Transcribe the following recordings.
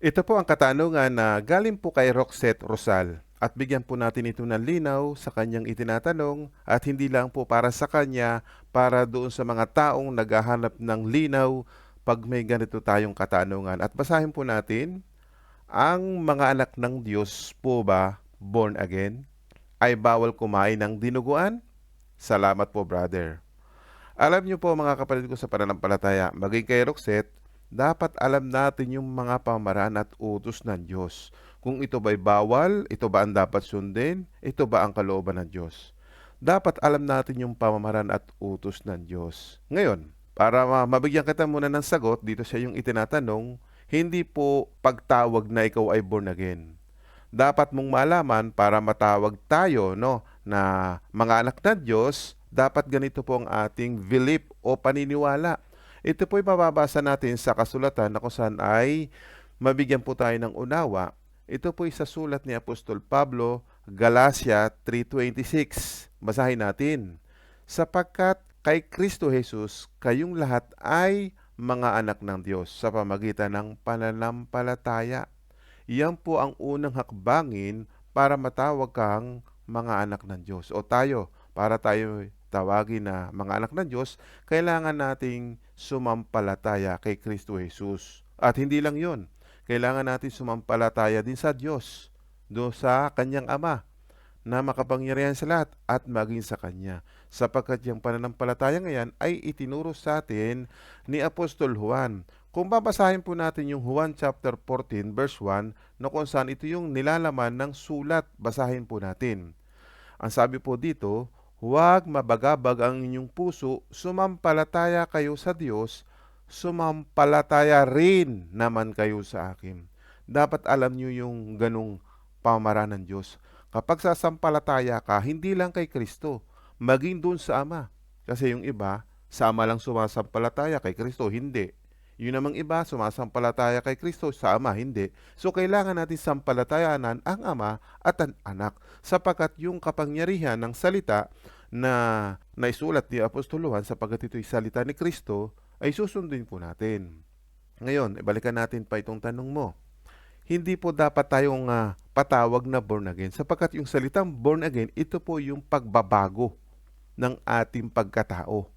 Ito po ang katanungan na galing po kay Roxette Rosal at bigyan po natin ito ng linaw sa kanyang itinatanong at hindi lang po para sa kanya, para doon sa mga taong naghahanap ng linaw pag may ganito tayong katanungan. At basahin po natin, ang mga anak ng Diyos po ba born again? Ay bawal kumain ng dinuguan? Salamat po, brother. Alam niyo po mga kapatid ko sa pananampalataya, maging kay Roxette, dapat alam natin yung mga pamaraan at utos ng Diyos. Kung ito ba'y bawal, ito ba ang dapat sundin, ito ba ang kalooban ng Diyos. Dapat alam natin yung pamamaraan at utos ng Diyos. Ngayon, para ma- mabigyan kita muna ng sagot, dito siya yung itinatanong, hindi po pagtawag na ikaw ay born again. Dapat mong malaman para matawag tayo no na mga anak ng Diyos, dapat ganito po ang ating belief o paniniwala. Ito po mababasa natin sa kasulatan na kung saan ay mabigyan po tayo ng unawa. Ito po sa sulat ni Apostol Pablo, Galacia 3.26. Basahin natin. Sapagkat kay Kristo Jesus, kayong lahat ay mga anak ng Diyos sa pamagitan ng pananampalataya. Iyan po ang unang hakbangin para matawag kang mga anak ng Diyos. O tayo, para tayo tawagin na mga anak ng Diyos, kailangan nating sumampalataya kay Kristo Jesus. At hindi lang yon, kailangan natin sumampalataya din sa Diyos, do sa kanyang Ama, na makapangyarihan sa lahat at maging sa Kanya. Sapagkat yung pananampalataya ngayon ay itinuro sa atin ni Apostol Juan. Kung babasahin po natin yung Juan chapter 14 verse 1 na kung saan ito yung nilalaman ng sulat, basahin po natin. Ang sabi po dito, Huwag mabagabag ang inyong puso, sumampalataya kayo sa Diyos, sumampalataya rin naman kayo sa akin. Dapat alam niyo yung ganong pamamaraan ng Diyos. Kapag sasampalataya ka, hindi lang kay Kristo, maging doon sa Ama. Kasi yung iba, sa Ama lang sumasampalataya, kay Kristo hindi. Yun namang iba, sumasampalataya kay Kristo, sa Ama, hindi. So, kailangan natin sampalatayanan ang Ama at ang Anak, sapagkat yung kapangyarihan ng salita na naisulat ni Apostol Juan, sapagkat ito'y salita ni Kristo, ay susundin po natin. Ngayon, ibalikan natin pa itong tanong mo. Hindi po dapat tayong uh, patawag na born again, sapagkat yung salitang born again, ito po yung pagbabago ng ating pagkatao.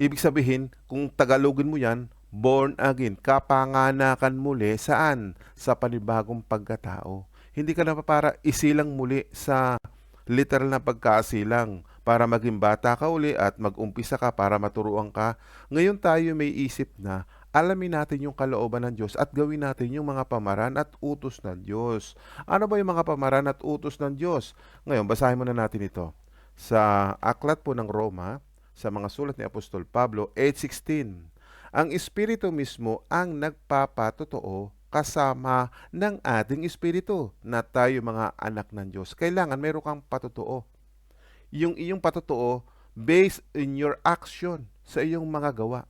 Ibig sabihin, kung Tagalogin mo yan, born again, kapanganakan muli saan? Sa panibagong pagkatao. Hindi ka na para isilang muli sa literal na pagkasilang para maging bata ka uli at mag-umpisa ka para maturuan ka. Ngayon tayo may isip na alamin natin yung kalooban ng Diyos at gawin natin yung mga pamaran at utos ng Diyos. Ano ba yung mga pamaran at utos ng Diyos? Ngayon, basahin muna natin ito. Sa aklat po ng Roma, sa mga sulat ni Apostol Pablo, 8.16, ang Espiritu mismo ang nagpapatotoo kasama ng ating Espiritu na tayo mga anak ng Diyos. Kailangan meron kang patotoo. Yung iyong patotoo based in your action sa iyong mga gawa.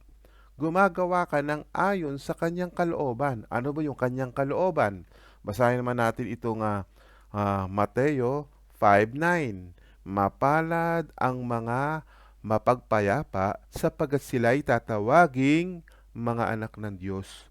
Gumagawa ka ng ayon sa kanyang kalooban. Ano ba yung kanyang kalooban? Basahin naman natin itong uh, uh, Mateo 5.9. Mapalad ang mga mapagpayapa sapagat sila'y tatawaging mga anak ng Diyos.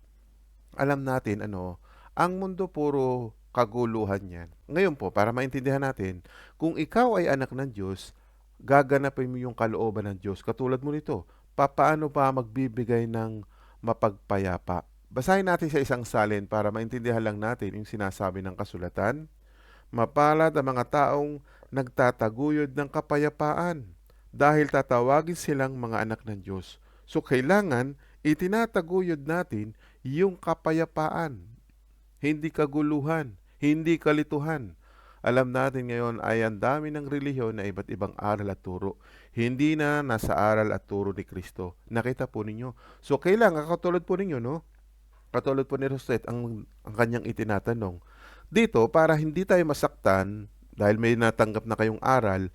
Alam natin ano, ang mundo puro kaguluhan yan. Ngayon po, para maintindihan natin, kung ikaw ay anak ng Diyos, gaganapin mo yung kalooban ng Diyos. Katulad mo nito, papaano pa magbibigay ng mapagpayapa? Basahin natin sa isang salin para maintindihan lang natin yung sinasabi ng kasulatan. Mapalad ang mga taong nagtataguyod ng kapayapaan dahil tatawagin silang mga anak ng Diyos. So kailangan itinataguyod natin yung kapayapaan, hindi kaguluhan, hindi kalituhan. Alam natin ngayon ay ang dami ng relihiyon na iba't ibang aral at turo. Hindi na nasa aral at turo ni Kristo. Nakita po ninyo. So kailangan, katulad po ninyo, no? Katulad po ni Rosette, ang, ang kanyang itinatanong. Dito, para hindi tayo masaktan, dahil may natanggap na kayong aral,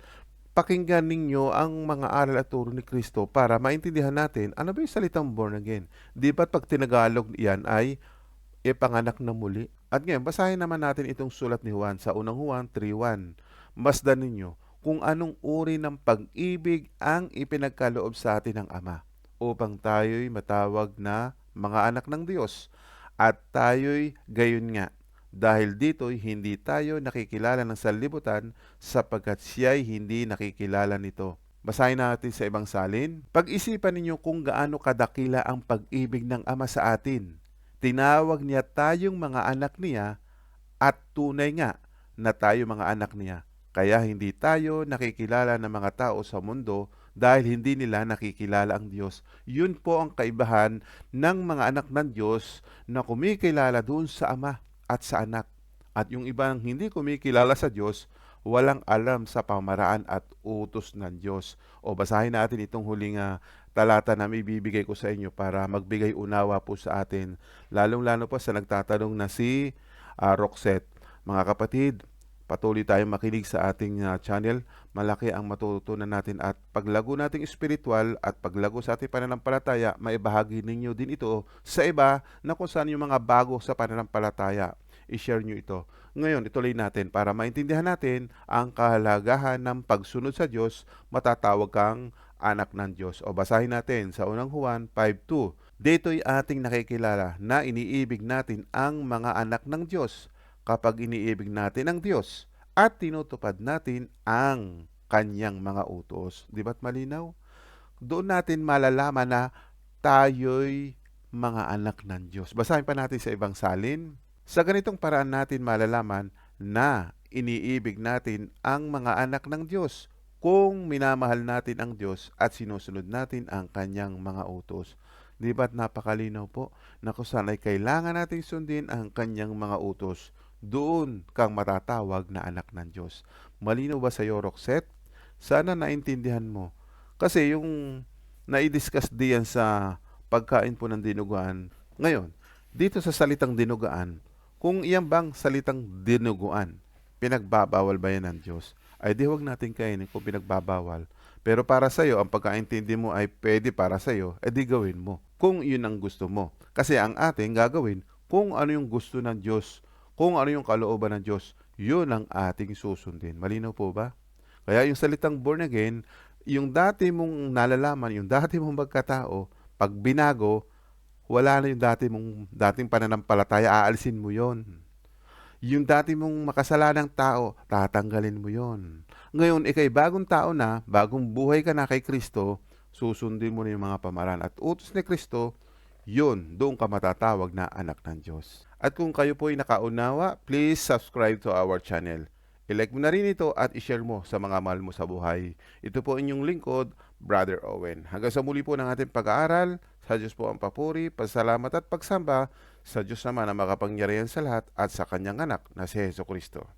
pakinggan ninyo ang mga aral at turo ni Kristo para maintindihan natin ano ba yung salitang born again. Di ba't pag tinagalog yan ay ipanganak na muli? At ngayon, basahin naman natin itong sulat ni Juan sa unang Juan 3.1. Masdan ninyo kung anong uri ng pag-ibig ang ipinagkaloob sa atin ng Ama upang tayo'y matawag na mga anak ng Diyos. At tayo'y gayon nga. Dahil dito'y hindi tayo nakikilala ng sanlibutan sapagkat siya'y hindi nakikilala nito. Basahin natin sa ibang salin. Pag-isipan ninyo kung gaano kadakila ang pag-ibig ng Ama sa atin. Tinawag niya tayong mga anak niya at tunay nga na tayo mga anak niya. Kaya hindi tayo nakikilala ng mga tao sa mundo dahil hindi nila nakikilala ang Diyos. Yun po ang kaibahan ng mga anak ng Diyos na kumikilala doon sa Ama at sa anak. At yung ibang hindi kumikilala sa Diyos, walang alam sa pamaraan at utos ng Diyos. O basahin natin itong huling ah, talata na may bibigay ko sa inyo para magbigay unawa po sa atin. Lalong-lalo po sa nagtatanong na si ah, Roxette. Mga kapatid, patuloy tayong makinig sa ating ah, channel. Malaki ang matutunan natin at paglago nating espiritual at paglago sa ating pananampalataya, maibahagi ninyo din ito sa iba na kung saan yung mga bago sa pananampalataya. I-share nyo ito. Ngayon, ituloy natin para maintindihan natin ang kahalagahan ng pagsunod sa Diyos, matatawag kang anak ng Diyos. O basahin natin sa unang Juan 5.2. Dito'y ating nakikilala na iniibig natin ang mga anak ng Diyos kapag iniibig natin ang Diyos at tinutupad natin ang kanyang mga utos. Di ba't malinaw? Doon natin malalaman na tayo'y mga anak ng Diyos. Basahin pa natin sa ibang salin. Sa ganitong paraan natin malalaman na iniibig natin ang mga anak ng Diyos kung minamahal natin ang Diyos at sinusunod natin ang kanyang mga utos. Di ba't napakalinaw po na kung saan ay kailangan nating sundin ang kanyang mga utos, doon kang matatawag na anak ng Diyos. Malinaw ba sa iyo, Roxette? Sana naintindihan mo. Kasi yung naidiscuss diyan sa pagkain po ng dinuguan. Ngayon, dito sa salitang dinuguan, kung iyan bang salitang dinuguan, pinagbabawal ba yan ng Diyos? Ay di huwag natin kainin kung pinagbabawal. Pero para sa iyo, ang pagkaintindi mo ay pwede para sa iyo, edi gawin mo. Kung yun ang gusto mo. Kasi ang ating gagawin, kung ano yung gusto ng Diyos, kung ano yung kalooban ng Diyos, yun ang ating susundin. Malinaw po ba? Kaya yung salitang born again, yung dati mong nalalaman, yung dati mong magkatao, pag binago, wala na yung dati mong dating pananampalataya, aalisin mo yon. Yung dati mong makasalanang tao, tatanggalin mo yon. Ngayon, ikay bagong tao na, bagong buhay ka na kay Kristo, susundin mo na yung mga pamaran at utos ni Kristo, yun, doon ka matatawag na anak ng Diyos. At kung kayo po ay nakaunawa, please subscribe to our channel. I-like mo na rin ito at i-share mo sa mga mahal mo sa buhay. Ito po inyong lingkod, Brother Owen. Hanggang sa muli po ng ating pag-aaral, sa Diyos po ang papuri, pasalamat at pagsamba, sa Diyos naman ang makapangyarihan sa lahat at sa kanyang anak na si Heso Kristo.